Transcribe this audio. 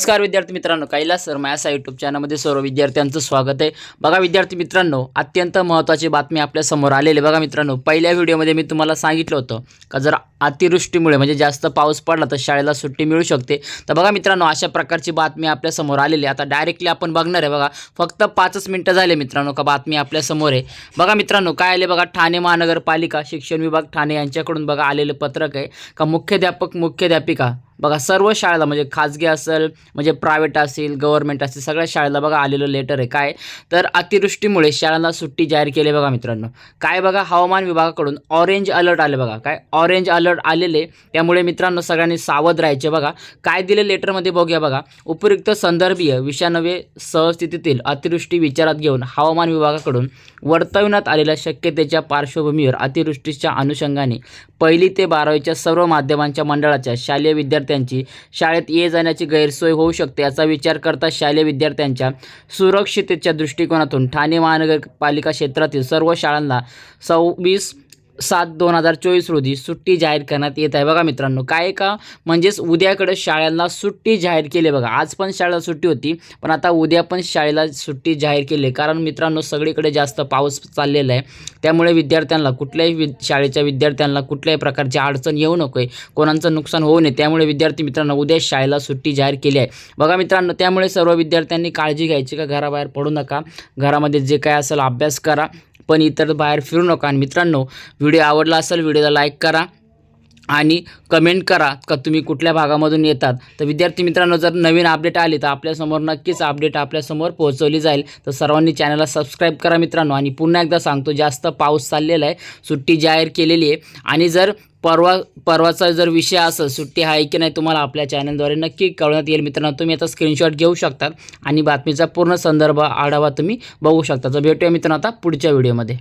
नमस्कार विद्यार्थी मित्रांनो कैलास सर माझ्या यूट्यूब चॅनलमध्ये सर्व विद्यार्थ्यांचं स्वागत आहे. बघा विद्यार्थी मित्रांनो अत्यंत महत्त्वाची बातमी आपल्यासमोर आलेली बघा मित्रांनो पहिल्या व्हिडिओमध्ये मी तुम्हाला सांगितलं होतं का जर अतिवृष्टीमुळे म्हणजे जास्त पाऊस पडला तर शाळेला सुट्टी मिळू शकते. तर बघा मित्रांनो अशा प्रकारची बातमी आपल्यासमोर आलेली आहे. आता डायरेक्टली आपण बघणार आहे बघा फक्त पाचच मिनटं झाले मित्रांनो का बातमी आपल्यासमोर आहे. बघा मित्रांनो काय आले बघा ठाणे महानगरपालिका शिक्षण विभाग ठाणे यांच्याकडून बघा आलेलं पत्रक आहे का मुख्याध्यापक मुख्याध्यापिका? बघा सर्व शाळेला म्हणजे खाजगी असेल म्हणजे प्रायव्हेट असेल गव्हर्नमेंट असेल सगळ्या शाळेला बघा आलेलं लेटर आहे. काय? तर अतिवृष्टीमुळे शाळांना सुट्टी जाहीर केली बघा मित्रांनो. काय बघा हवामान विभागाकडून ऑरेंज अलर्ट आले बघा. काय? ऑरेंज अलर्ट आलेले त्यामुळे मित्रांनो सगळ्यांनी सावध राहायचे बघा. काय दिले लेटरमध्ये बघूया बघा. उपयुक्त संदर्भीय विषाणवे सहस्थितीतील अतिवृष्टी विचारात घेऊन हवामान विभागाकडून वर्तविण्यात आलेल्या शक्यतेच्या पार्श्वभूमीवर अतिवृष्टीच्या अनुषंगाने पहिली ते बारावीच्या सर्व माध्यमांच्या मंडळाच्या शालेय विद्यार्थी विद्यार्थ्यांची. शाळेत ये जाण्याची गैरसोय होऊ शकते याचा विचार करता शालेय विद्यार्थ्यांच्या सुरक्षितेच्या दृष्टिकोनातून ठाणे महानगरपालिका क्षेत्रातील सर्व शाळांना सव्वीस सात दोन हजार चोवीस रोजी सुट्टी जाहीर करण्यात येत आहे बघा मित्रांनो. काय का? म्हणजेच उद्याकडे शाळांना सुट्टी जाहीर केली आहे बघा. आज पण शाळेला सुट्टी होती पण आता उद्या पण शाळेला सुट्टी जाहीर केली आहे. कारण मित्रांनो सगळीकडे जास्त पाऊस चाललेला आहे. त्यामुळे विद्यार्थ्यांना कुठल्याही वि शाळेच्या विद्यार्थ्यांना कुठल्याही प्रकारची अडचण येऊ नको आहे कोणाचं नुकसान होऊ नये. त्यामुळे विद्यार्थी मित्रांनो उद्या शाळेला सुट्टी जाहीर केली आहे. बघा मित्रांनो त्यामुळे सर्व विद्यार्थ्यांनी काळजी घ्यायची का? घराबाहेर पडू नका. घरामध्ये जे काय असेल अभ्यास करा. पण इतर बाहेर फिरू नका. आणि मित्रांनो व्हिडिओ आवडला असेल व्हिडिओला लाईक करा. आणि कमेंट करा का तुम्ही कुठल्या भागामधून येतात. तर विद्यार्थी मित्रांनो जर नवीन अपडेट आली तर आपल्यासमोर नक्कीच अपडेट आपल्यासमोर पोहोचवली जाईल. तर सर्वांनी चॅनलला सबस्क्राईब करा मित्रांनो. आणि पुन्हा एकदा सांगतो जास्त पाऊस चाललेला आहे. सुट्टी जाहीर केलेली आहे. आणि जर परवा परवाचा जर विषय असेल सुट्टी आहे की नाही तुम्हाला आपल्या चॅनलद्वारे नक्की कळवण्यात येईल. मित्रांनो तुम्ही आता स्क्रीनशॉट घेऊ शकतात. आणि बातमीचा पूर्ण संदर्भ आढावा तुम्ही बघू शकता. तर भेटूया मित्रांनो आता पुढच्या व्हिडिओमध्ये